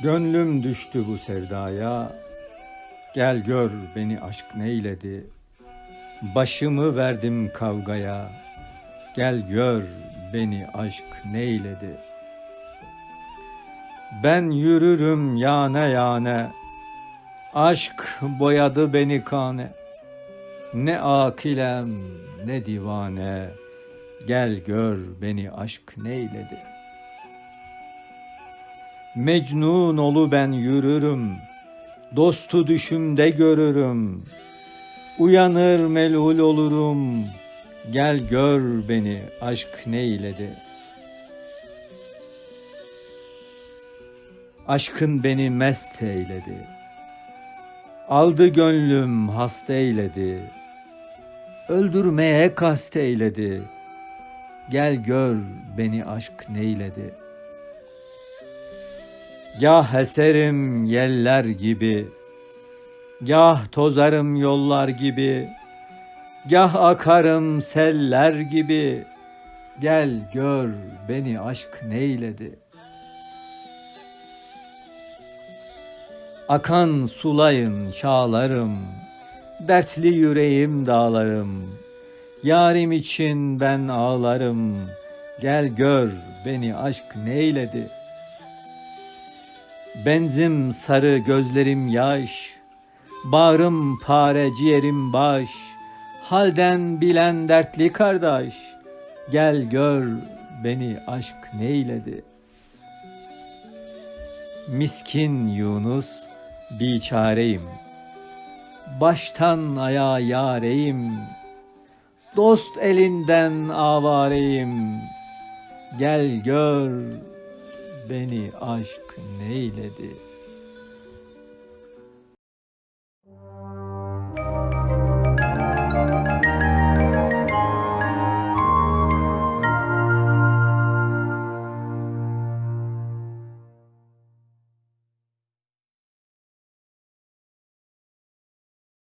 Gönlüm düştü bu sevdaya, gel gör beni aşk neyledi. Başımı verdim kavgaya, gel gör beni aşk neyledi. Ben yürürüm yane yane, aşk boyadı beni kane. Ne akilem ne divane, gel gör beni aşk neyledi. Mecnun olu ben yürürüm, dostu düşümde görürüm. Uyanır melul olurum, gel gör beni aşk neyledi. Aşkın beni mest eyledi. Aldı gönlüm hasta eyledi. Öldürmeye kast eyledi. Gel gör beni aşk neyledi. Gah eserim yeller gibi, Gah tozarım yollar gibi, Gah akarım seller gibi, Gel gör beni aşk neyledi. Akan sulayın çağlarım, Dertli yüreğim dağlarım, Yarim için ben ağlarım, Gel gör beni aşk neyledi. Benzim sarı gözlerim yaş, Bağrım pare ciğerim baş, Halden bilen dertli kardeş, Gel gör beni aşk neyledi. Miskin Yunus biçareyim, Baştan ayağa yareyim, Dost elinden avareyim, Gel gör beni aşk neyledi.